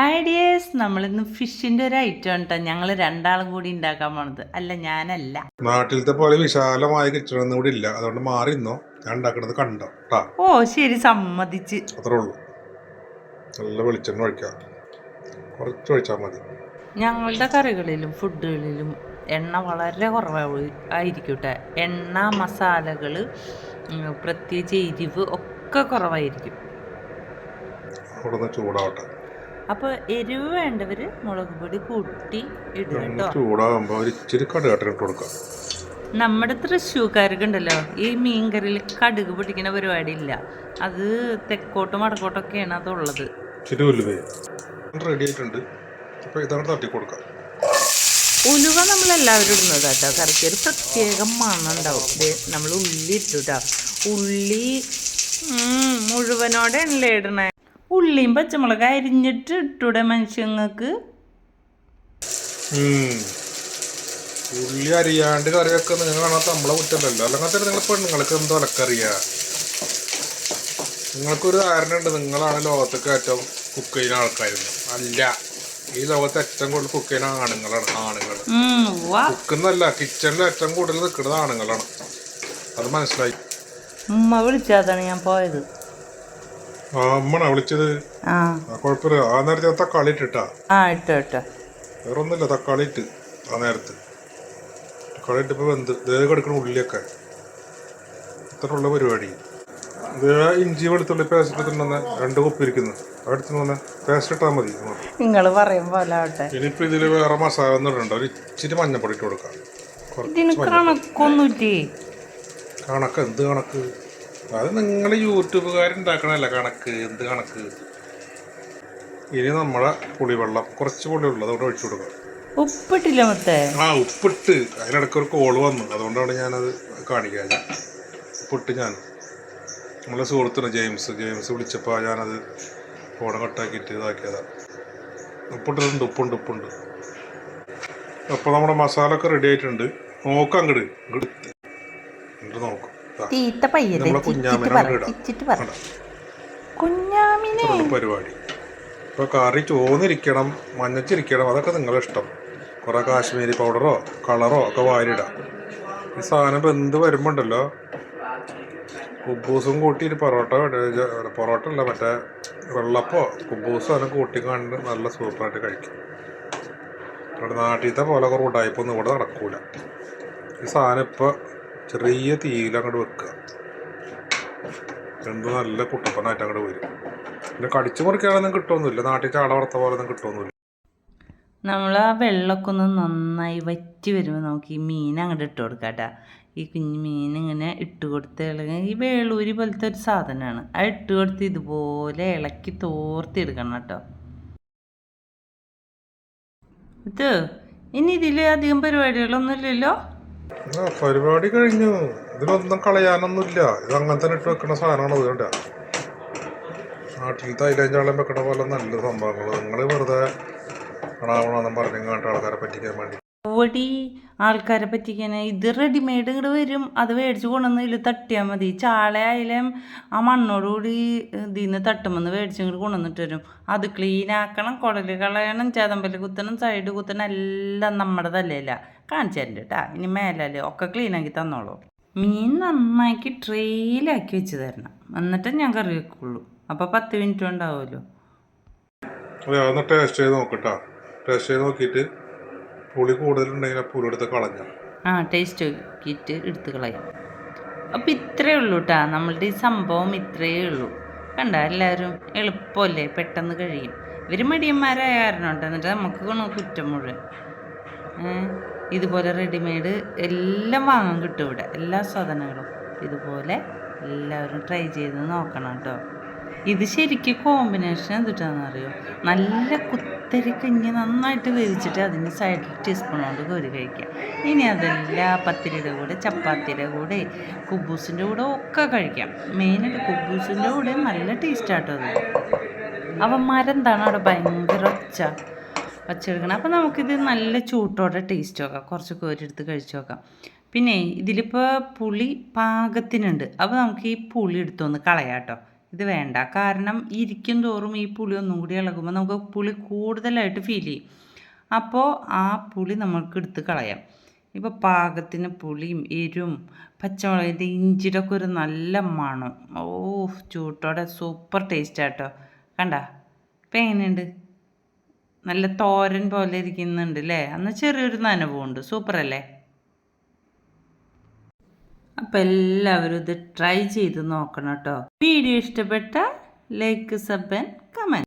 Hi dears നമ്മളിന്ന് ഫിഷിന്റെ ഒരു item കേട്ടോ ഞങ്ങൾ രണ്ടാളും കൂടി ഉണ്ടാക്കാൻ പോണത്. അല്ല ഞാനല്ല. നാട്ടിലത്തെ പോലെ വിശാലമായ കിച്ചണൊന്നും ഇവിടെ ഇല്ല. അതുകൊണ്ട് മാറി നിന്നോ. ഞാൻ ഉണ്ടാക്കണത് കണ്ടോ? ട്ടാ. ഓ ശരി. സമ്മതിച്ച്. അത്രേ ഉള്ളൂ. നല്ല വെളിച്ചെണ്ണ ഒഴിക്കാം. കുറച്ച് ഒഴിച്ചാൽ മതി. ഞങ്ങളുടെ കറികളിലും ഫുഡുകളിലും എണ്ണ വളരെ കുറവ്. ആയിരിക്കട്ടെ. കേട്ടോ എണ്ണ മസാലകൾ പ്രത്യേകിച്ച് എരിവ് ഒക്കെ കുറവായിരിക്കും. അവിടെ നിന്ന് ചൂടാവട്ടെ. അപ്പോൾ എരിവ് വേണ്ടവർ മുളക് പൊടി കൂട്ടി ചൂടാകുമ്പോൾ ഒരു ഇച്ചിരി കൊടുക്കാം. നമ്മുടെ തൃശ്ശൂർക്കാർക്ക് ഉണ്ടല്ലോ ഈ മീൻകറിയിൽ കടുക് പിടിക്കുന്ന പരിപാടി ഇല്ല അത് തെക്കോട്ടും വടക്കോട്ടൊക്കെയാണ് അതുള്ളത്. റെഡി ആയിട്ടുണ്ട്. അപ്പോൾ ഇതാണ് തട്ടി കൊടുക്കാം. ഉലുവ നമ്മളെല്ലാവരും ഇടുന്നത് കേട്ടോ. കറിക്ക് ഒരു പ്രത്യേക മണം ഉണ്ടാവും. ഇത് നമ്മൾ ഉള്ളി ഇട്ടു കേട്ടോ. ഉള്ളി മുഴുവനോടെ അല്ലേ ഇടണേ. ഉള്ളിയും പച്ചമുളക് അരിഞ്ഞിട്ട് ഇട്ടൂടെ മനുഷ്യങ്ങൾക്ക് ഉള്ളി അറിയാണ്ട് കറി വെക്കുന്ന നിങ്ങൾ കാണാത്ത നമ്മളെ കുറ്റമല്ലല്ലോ. അല്ലെങ്കിൽ തന്നെ നിങ്ങൾ പെണ്ണുങ്ങൾക്ക് എന്തോ അലക്കറിയാ. നിങ്ങൾക്കൊരു ധാരണ ഉണ്ട്. നിങ്ങളാണ് ലോകത്തൊക്കെ ഏറ്റവും കുക്ക് ചെയ്യുന്ന ആൾക്കാരെന്ന് അല്ല. ഈ ലോകത്ത് ഏറ്റവും കൂടുതൽ കുക്ക് ചെയ്യുന്ന ആണുങ്ങളാണ് ആണുങ്ങൾ. കുക്കുന്നല്ല കിച്ചണിൽ ഏറ്റവും കൂടുതൽ നിൽക്കുന്നത് ആണുങ്ങളാണ്. അത് മനസ്സിലായി. ഉമ്മ വിളിച്ചാതാണ് ഞാൻ പോയത്. അമ്മണ വിളിച്ചത്. ആ. കുഴപ്പമില്ല ആ നേരത്തെ തക്കാളി ഇട്ടിട്ടാ. ആ ഇട്ടോ ഇട്ടോ. വേറെ ഒന്നുമില്ല തക്കാളി ഇട്ട് ആ നേരത്ത്. തക്കാളി ഇട്ടിപ്പോൾ വെന്ത് ദേഹം എടുക്കണ ഉള്ളിയൊക്കെ. ഇത്രയുള്ള പരിപാടി. ഇഞ്ചി വെളുത്തുള്ളി പേസ്റ്റ് തിന്നുന്ന രണ്ട് കുപ്പി ഇരിക്കുന്നു. അടുത്ത് പേസ്റ്റ് ഇട്ടാൽ മതി. നിങ്ങൾ പറയും പോലെ ആവട്ടെ. ഇനിയിപ്പോൾ ഇതിൽ വേറെ മസാല ഒന്നും ഇടണ്ട. ഒരു ഇച്ചിരി മഞ്ഞപ്പൊടി ഇട്ട് കൊടുക്കാം. കണക്കൊന്നുമില്ലേ? കണക്ക് എന്ത് കണക്ക്? അത് നിങ്ങൾ യൂട്യൂബുകാരുണ്ടാക്കണല്ല കണക്ക്? എന്ത് കണക്ക്? ഇനി നമ്മളെ പുളിവെള്ളം കുറച്ച് പുളിയുള്ളത് അതുകൊണ്ട് ഒഴിച്ചു കൊടുക്കാം ഉപ്പിട്ടില്ല മൊത്തേ ആ ഉപ്പിട്ട്. അതിനിടയ്ക്ക് ഒരു കോൾ വന്നു. അതുകൊണ്ടാണ് ഞാനത് കാണിക്കാൻ. ഉപ്പിട്ട് ഞാൻ. നമ്മളെ സുഹൃത്തുണ്ട് ജെയിംസ്. ജെയിംസ് വിളിച്ചപ്പോൾ ഞാനത് ഫോൺ കട്ടാക്കിയിട്ട് ഇതാക്കിയതാ. ഉപ്പിട്ടിട്ടുണ്ട് ഉപ്പുണ്ട് ഉപ്പുണ്ട്. അപ്പോൾ നമ്മുടെ മസാല ഒക്കെ റെഡി ആയിട്ടുണ്ട്. നോക്കാം അങ്ങട്. ഇങ്ങട്. എന്നിട്ട് നോക്കാം. തീറ്റ പയ്യല്ലേ പറ? കുഞ്ഞാമിനെ. പരിപാടി. ഇപ്പോൾ കറി ചോന്നിരിക്കണം മഞ്ഞച്ചിരിക്കണം അതൊക്കെ നിങ്ങളുടെ ഇഷ്ടം കുറേ കാശ്മീരി പൗഡറോ കളറോ ഒക്കെ വാരിടാം ഈ സാധനം ഇപ്പൊ എന്ത് വരുമ്പോണ്ടല്ലോ? കുബൂസും കൂട്ടി ഒരു പൊറോട്ട പൊറോട്ട അല്ല മറ്റേ വെള്ളപ്പോ കുബൂസും അതിനെ കൂട്ടി കണ്ട് നല്ല സൂപ്പറായിട്ട് കഴിക്കും. ഇവിടെ നാട്ടിലത്തെ പോലെ കുറവ് ഒന്നും ഇവിടെ നടക്കൂല. ഈ സാധനം ഇപ്പോൾ ചെറിയ തീയിൽ അങ്ങോട്ട് വെക്കുക. എന്ത് നല്ല കുട്ടപ്പനായിട്ട് അങ്ങോട്ട് വരും. പിന്നെ കടിച്ചു മുറിക്കാനൊന്നും കിട്ടുമൊന്നുമില്ല നാട്ടിൽ ചാട വളർത്ത പോലെ ഒന്നും കിട്ടുമൊന്നുമില്ല നമ്മൾ ആ വെള്ളമൊക്കെ ഒന്ന് നന്നായി വറ്റി വരുമ്പോൾ നമുക്ക് ഈ മീൻ അങ്ങോട്ട് ഇട്ട് കൊടുക്കാട്ടാ ഈ കുഞ്ഞു മീൻ ഇങ്ങനെ ഇട്ട് കൊടുത്ത് ഇളകി ഈ വേളൂരി പോലത്തെ ഒരു സാധനമാണ്. ആ ഇട്ട് കൊടുത്ത് ഇതുപോലെ ഇളക്കി തോർത്തി എടുക്കണം കേട്ടോ. ഇത് ഇനി ഇതിൽ അധികം പരിപാടികളൊന്നും ഇല്ലല്ലോ? ആ പരിപാടി കഴിഞ്ഞു. ഇതിലൊന്നും കളയാനൊന്നുമില്ല. ഇത് അങ്ങനെ തന്നെ ഇട്ട് വെക്കുന്ന സാധനമാണ് അതുകൊണ്ട് നാട്ടിൽ തൈലം ചാളം വെക്കണ പോലെ നല്ല സംഭവങ്ങൾ നിങ്ങൾ വെറുതെ കാണാവണമെന്നും പറഞ്ഞു കേട്ട ആൾക്കാരെ പറ്റിക്കാൻ വേണ്ടി. ഓടി ആൾക്കാരെ പറ്റിക്കാൻ ഇത് റെഡിമെയ്ഡ് ഇങ്ങോട്ട് വരും. അത് മേടിച്ച് കൊണ്ടുവന്ന് ഇതിൽ തട്ടിയാൽ മതി. ചാളയായാലും ആ മണ്ണോടുകൂടി ഇതിൽ നിന്ന് തട്ടുമെന്ന് മേടിച്ച് ഇങ്ങോട്ട് കൊണ്ടുവന്നിട്ട് വരും. അത് ക്ലീൻ ആക്കണം. കുടൽ കളയണം. ചേതമ്പൽ കുത്തണം. സൈഡ് കുത്തണം. എല്ലാം നമ്മുടെ തലയില്ല കാണിച്ചു തരണ്ട കേട്ടാ ഇനി മേലല്ലേ ഒക്കെ ക്ലീൻ ആക്കി തന്നോളൂ. മീൻ നന്നാക്കി ട്രെയിലാക്കി വെച്ച് തരണം. എന്നിട്ട് ഞാൻ കറി വെക്കുള്ളൂ. അപ്പോൾ പത്ത് മിനിറ്റ് ഉണ്ടാവുമല്ലോ ടേസ്റ്റ് ചെയ്ത് നോക്കട്ടാ ടേസ്റ്റ് ചെയ്ത് നോക്കിയിട്ട് പുളി കൂടുതലുണ്ടെങ്കിൽ പുളി എടുത്ത് കളഞ്ഞു? ആ ടേസ്റ്റ് നോക്കിയിട്ട് എടുത്ത് കളയാം. അപ്പം ഇത്രയേ ഉള്ളൂ കേട്ടോ നമ്മളുടെ ഈ സംഭവം ഇത്രയേ ഉള്ളൂ. കണ്ട? എല്ലാവരും എളുപ്പമല്ലേ? പെട്ടെന്ന് കഴിയും. ഇവർ മടിയന്മാരായ കാരണം കേട്ടോ എന്നിട്ട് നമുക്ക് കുറ്റം മുഴുവൻ. ഇതുപോലെ റെഡിമെയ്ഡ് എല്ലാം വാങ്ങാൻ കിട്ടും ഇവിടെ. എല്ലാ സാധനങ്ങളും. ഇതുപോലെ എല്ലാവരും ട്രൈ ചെയ്ത് നോക്കണം കേട്ടോ ഇത് ശരിക്കും കോമ്പിനേഷൻ എന്തിട്ടാണെന്ന് അറിയോ നല്ല കുത്തരിക്ക് ഇങ്ങനെ നന്നായിട്ട് വേവിച്ചിട്ട് അതിന് സൈഡിൽ ടീസ്പൂൺ കൊണ്ട് കോരി കഴിക്കുക. ഇനി അതല്ല പത്തിരിയുടെ കൂടെ ചപ്പാത്തിയുടെ കൂടെ കുബൂസിന്റെ കൂടെ ഒക്കെ കഴിക്കാം. മെയിനായിട്ട് കുബൂസിന്റെ കൂടെ നല്ല ടേസ്റ്റാട്ടോ അത്. അവന്മാരെന്താണ് അവിടെ ഭയങ്കര ഒച്ച? വച്ചെടുക്കണം അപ്പം നമുക്കിത് നല്ല ചൂട്ടോടെ ടേസ്റ്റ് നോക്കാം. കുറച്ച് കോരിയെടുത്ത് കഴിച്ച് നോക്കാം. പിന്നെ ഇതിലിപ്പോൾ പുളി പാകത്തിനുണ്ട്. അപ്പോൾ നമുക്ക് ഈ പുളി എടുത്തൊന്ന് കളയാം കേട്ടോ ഇത് വേണ്ട. കാരണം ഇരിക്കും തോറും ഈ പുളി ഒന്നും കൂടി ഇളകുമ്പോൾ നമുക്ക് പുളി കൂടുതലായിട്ട് ഫീൽ ചെയ്യും. അപ്പോൾ ആ പുളി നമുക്ക് എടുത്ത് കളയാം. ഇപ്പോൾ പാകത്തിന് പുളിയും എരും പച്ചമുളകിന്റെ ഇഞ്ചിയുടെ ഒക്കെ ഒരു നല്ല മണം. ഓ ചൂട്ടോടെ സൂപ്പർ ടേസ്റ്റ് ആട്ടോ. കണ്ട? ഇപ്പം എങ്ങനെയുണ്ട്? നല്ല തോരൻ പോലെ ഇരിക്കുന്നുണ്ട് അല്ലേ അന്ന് ചെറിയൊരു നനവുണ്ട്. സൂപ്പർ അല്ലേ? അപ്പം എല്ലാവരും ഇത് ട്രൈ ചെയ്ത് നോക്കണം കേട്ടോ വീഡിയോ ഇഷ്ടപ്പെട്ട ലൈക്ക് സബ് ആൻഡ് കമന്റ്